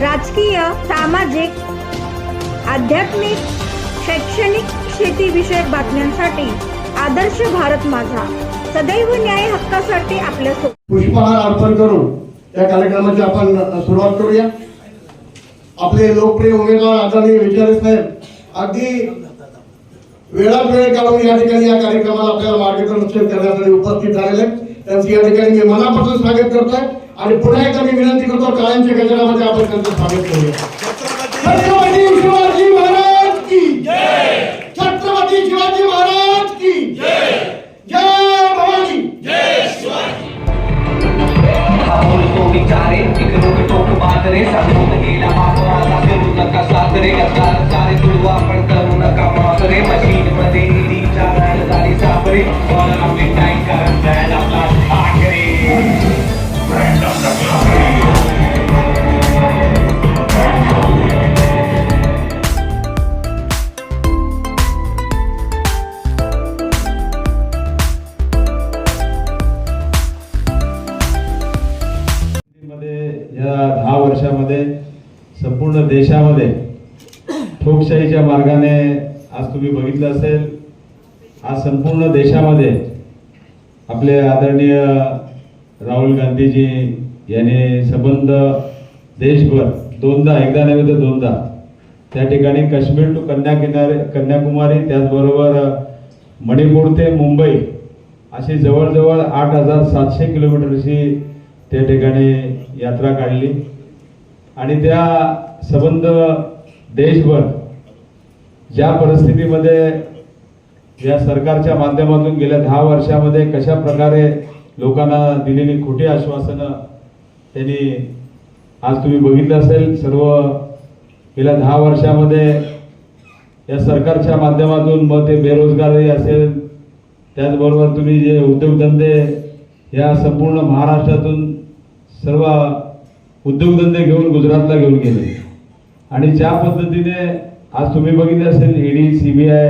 राजकीय सामाजिक आध्यात्मिक शैक्षणिक शेतीविषयक बातम्यांसाठी आदर्श भारत माझा. सदैव न्याय हक्कासाठी आपल्या पुष्पहार अर्पण करून या कार्यक्रमाची आपण सुरुवात करूया. आपले लोकप्रिय उमेदवार आदरणीय विचारे साहेब अगदी वेळात वेळ काढून या ठिकाणी या कार्यक्रमाला आपल्याला मार्गदर्शन करण्यासाठी उपस्थित झालेले त्यांचं या ठिकाणी मी मनापासून स्वागत करतोय. आणि पुन्हा एकदा मी विनंती करतो काळ्यांच्या गजरामध्ये आपण त्यांचं स्वागत करूया. संपूर्ण देशामध्ये ठोकशाहीच्या मार्गाने आज तुम्ही बघितलं असेल आज संपूर्ण देशामध्ये आपले आदरणीय राहुल गांधीजी यांनी संबंध देशभर दोनदा एकदा नव्हे तर दोनदा त्या ठिकाणी काश्मीर टू कन्याकिनारी कन्याकुमारी त्याचबरोबर मणिपूर ते मुंबई अशी जवळजवळ आठ हजार सातशे किलोमीटरची त्या ठिकाणी यात्रा काढली. आणि त्या संबंध देशभर ज्या परिस्थितीमध्ये या सरकारच्या माध्यमातून गेल्या दहा वर्षामध्ये कशा प्रकारे लोकांना दिलेली खोटी आश्वासनं त्यांनी आज तुम्ही बघितलं असेल सर्व गेल्या दहा वर्षामध्ये या सरकारच्या माध्यमातून मग ते बेरोजगारी असेल त्याचबरोबर तुम्ही जे उद्योगधंदे या संपूर्ण महाराष्ट्रातून सर्व उद्योगधंदे घेऊन गुजरातला घेऊन गेले. आणि ज्या पद्धतीने आज तुम्ही बघितले असेल ईडी सीबीआय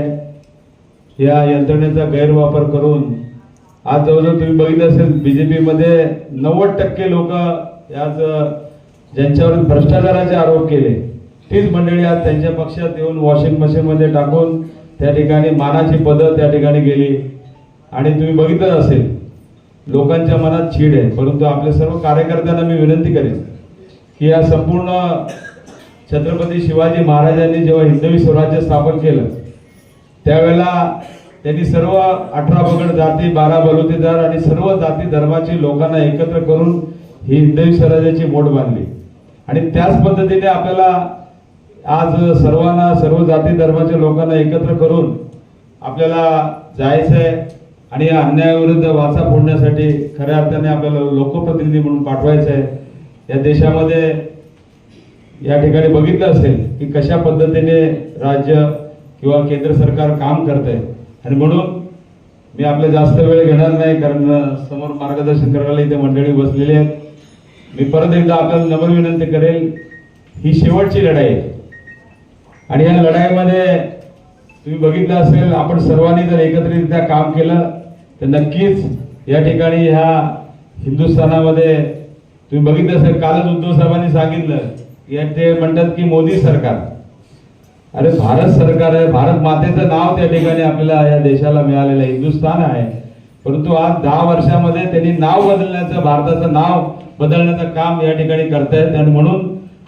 या यंत्रणेचा गैरवापर करून आज जवळजवळ तुम्ही बघितलं असेल बीजेपीमध्ये नव्वद टक्के लोक आज ज्यांच्यावर भ्रष्टाचाराचे आरोप केले तीच मंडळी आज त्यांच्या पक्षात येऊन वॉशिंग मशीनमध्ये टाकून त्या ठिकाणी मानाची पदं त्या ठिकाणी गेली आणि तुम्ही बघितलं असेल लोकांच्या मनात छीड आहे परंतु आपल्या सर्व कार्यकर्त्यांना मी विनंती करेन की या संपूर्ण छत्रपती शिवाजी महाराजांनी जेव्हा हिंदवी स्वराज्य स्थापन केलं त्यावेळेला त्यांनी सर्व अठरा पगड जाती बारा बलुतेदार आणि सर्व जाती धर्माची लोकांना एकत्र करून ही हिंदवी स्वराज्याची मोठ बांधली. आणि त्याच पद्धतीने आपल्याला आज सर्वांना सर्व जाती धर्माच्या लोकांना एकत्र करून आपल्याला जायचं आहे आणि या अन्यायाविरुद्ध वाचा फोडण्यासाठी खऱ्या अर्थाने आपल्याला लोकप्रतिनिधी म्हणून पाठवायचं आहे या देशामध्ये या ठिकाणी बघितलं असेल की कशा पद्धतीने राज्य किंवा केंद्र सरकार काम करत आहे आणि म्हणून मी आपले जास्त वेळ घेणार नाही कारण समोर मार्गदर्शन करायला इथे मंडळी बसलेली आहेत. मी परत एकदा आपल्याला नम्र विनंती करेल ही शेवटची लढाई आहे. आणि या लढाईमध्ये तुम्ही बघितलं असेल आपण सर्वांनी जर एकत्रितरित्या काम केलं तर नक्कीच या ठिकाणी ह्या हिंदुस्थानामध्ये तुम्ही बघितलं असेल कालच उद्धव साहेबांनी सांगितलं या ते म्हणतात की मोदी सरकार. अरे भारत सरकार आहे भारत मातेचं नाव त्या ठिकाणी आपल्याला या देशाला मिळालेलं आहे हिंदुस्थान आहे. परंतु आज दहा वर्षामध्ये त्यांनी नाव बदलण्याचं भारताचं नाव बदलण्याचं काम या ठिकाणी करतायत. आणि म्हणून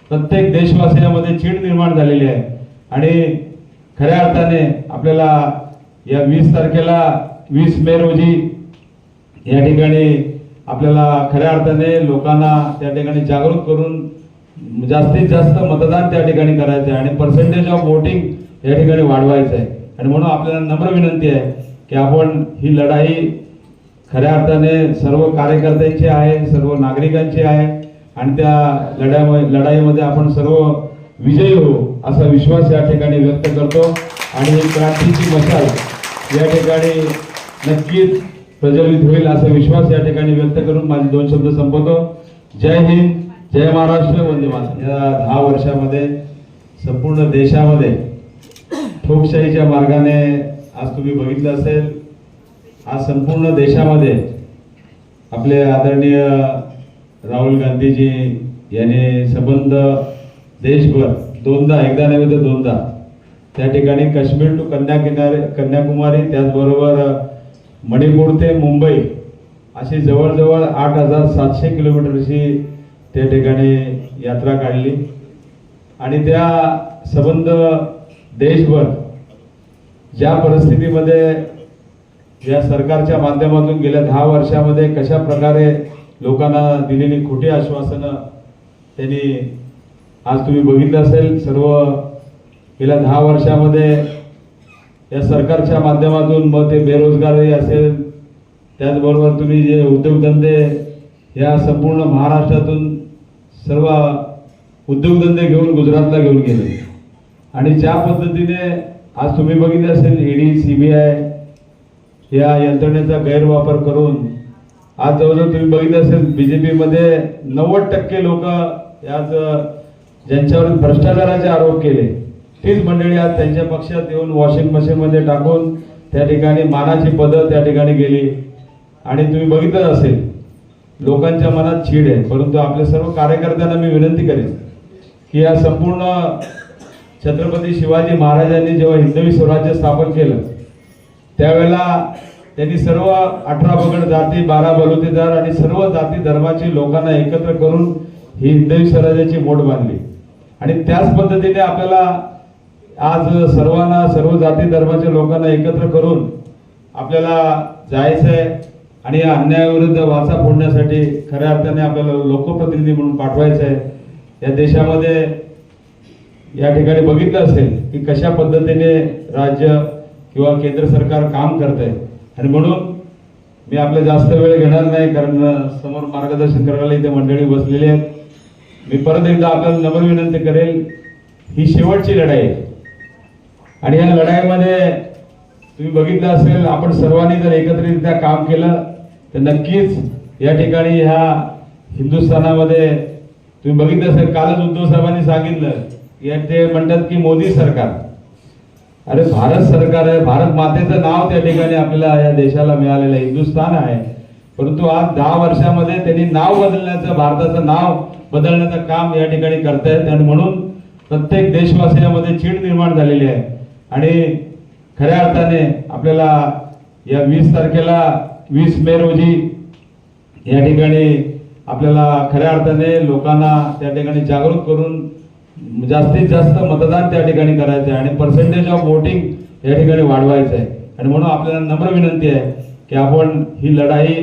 प्रत्येक देशवासियामध्ये चीड निर्माण झालेली आहे. आणि खऱ्या अर्थाने आपल्याला या वीस तारखेला वीस मे रोजी या ठिकाणी आपल्याला खऱ्या अर्थाने लोकांना त्या ठिकाणी जागरूक करून जास्तीत जास्त मतदान त्या ठिकाणी करायचं आहे आणि पर्सेंटेज ऑफ वोटिंग या ठिकाणी वाढवायचं आहे आणि म्हणून आपल्याला नम्र विनंती आहे की आपण ही लढाई खऱ्या अर्थाने सर्व कार्यकर्त्यांची आहे सर्व नागरिकांची आहे आणि त्या लढ्यामध्ये लढाईमध्ये आपण सर्व विजयी होऊ असा विश्वास या ठिकाणी व्यक्त करतो. आणि ही क्रांतीची मशाल या ठिकाणी नक्कीच प्रज्वलित होईल असा विश्वास या ठिकाणी व्यक्त करून माझे दोन शब्द संपवतो. जय हिंद. जय महाराष्ट्र वंदे या दहा वर्षामध्ये संपूर्ण देशामध्ये ठोकशाहीच्या मार्गाने आज तुम्ही बघितलं असेल आज संपूर्ण देशामध्ये आपले आदरणीय राहुल गांधीजी यांनी संबंध देशभर दोनदा एकदा नव्हे तर दोनदा त्या ठिकाणी काश्मीर टू कन्याकिनारी कन्याकुमारी त्याचबरोबर मणिपूर ते मुंबई अशी जवळजवळ आठ हजार सातशे किलोमीटरची त्या ठिकाणी यात्रा काढली. आणि त्या संबंध देशभर ज्या परिस्थितीमध्ये या सरकारच्या माध्यमातून गेल्या दहा वर्षामध्ये कशा प्रकारे लोकांना दिलेली खोटी आश्वासनं त्यांनी आज तुम्ही बघितलं असेल सर्व गेल्या दहा वर्षामध्ये या सरकारच्या माध्यमातून मग ते बेरोजगारी असेल त्याचबरोबर तुम्ही जे उद्योगधंदे या संपूर्ण महाराष्ट्रातून सर्व उद्योगधंदे घेऊन गुजरातला घेऊन गेले. आणि ज्या पद्धतीने आज तुम्ही बघितले असेल ईडी आय या यंत्रणेचा गैरवापर करून आज जवळजवळ तुम्ही बघितलं असेल बी जे पीमध्ये नव्वद टक्के लोक आज ज्यांच्यावर भ्रष्टाचाराचे आरोप केले तीच मंडळी आज त्यांच्या पक्षात येऊन वॉशिंग मशीनमध्ये टाकून त्या ठिकाणी मानाची पदं त्या ठिकाणी गेली. आणि तुम्ही बघितलं असेल लोकांच्या मनात चीड आहे. परंतु आपल्या सर्व कार्यकर्त्यांना मी विनंती करेन की या संपूर्ण छत्रपती शिवाजी महाराजांनी जेव्हा हिंदवी स्वराज्य स्थापन केलं त्यावेळेला त्यांनी सर्व अठरा बगड जाती बारा बलुतेदार आणि सर्व जाती धर्माची लोकांना एकत्र करून ही हिंदवी स्वराज्याची मोठ बांधली. आणि त्याच पद्धतीने आपल्याला आज सर्वांना सर्व जाती धर्माच्या लोकांना एकत्र करून आपल्याला जायचं आहे आणि या अन्यायाविरुद्ध वाचा फोडण्यासाठी खऱ्या अर्थाने आपल्याला लोकप्रतिनिधी म्हणून पाठवायचं आहे. या देशामध्ये या ठिकाणी बघितलं असेल की कशा पद्धतीने राज्य किंवा केंद्र सरकार काम करत आहे आणि म्हणून मी आपला जास्त वेळ घेणार नाही कारण समोर मार्गदर्शन करायला इथे मंडळी बसलेली आहेत. मी परत एकदा आपल्याला नम्र विनंती करेल ही शेवटची लढाई आहे. आणि या लढाईमध्ये तुम्ही बघितलं असेल आपण सर्वांनी जर एकत्रितरित्या काम केलं तर नक्कीच या ठिकाणी ह्या हिंदुस्थानामध्ये तुम्ही बघितलं असेल कालच उद्धव साहेबांनी सांगितलं या ते म्हणतात की मोदी सरकार. अरे भारत सरकार आहे भारत मातेचं नाव त्या ठिकाणी आपल्याला या देशाला मिळालेलं आहे हिंदुस्थान आहे. परंतु आज दहा वर्षामध्ये त्यांनी नाव बदलण्याचं भारताचं नाव बदलण्याचं काम या ठिकाणी करतायत. आणि म्हणून प्रत्येक देशवासियामध्ये चीड निर्माण झालेली आहे. आणि खऱ्या अर्थाने आपल्याला या वीस तारखेला वीस मे रोजी या ठिकाणी आपल्याला खऱ्या अर्थाने लोकांना त्या ठिकाणी जागरूक करून जास्तीत जास्त मतदान त्या ठिकाणी करायचं आहे आणि पर्सेंटेज ऑफ वोटिंग या ठिकाणी वाढवायचं आहे आणि म्हणून आपल्याला नम्र विनंती आहे की आपण ही लढाई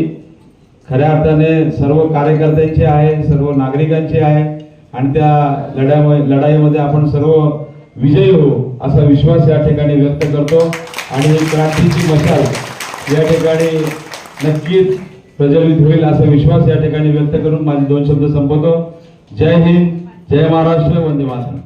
खऱ्या अर्थाने सर्व कार्यकर्त्यांची आहे सर्व नागरिकांची आहे आणि त्या लढ्यामध्ये लढाईमध्ये आपण सर्व विजयी होऊ असा विश्वास या ठिकाणी व्यक्त करतो. आणि क्रांतीची मशाल या ठिकाणी नक्कीच प्रज्वलित होईल असा विश्वास या ठिकाणी व्यक्त करून माझे दोन शब्द संपवतो. जय हिंद जय महाराष्ट्र वंदे मातरम.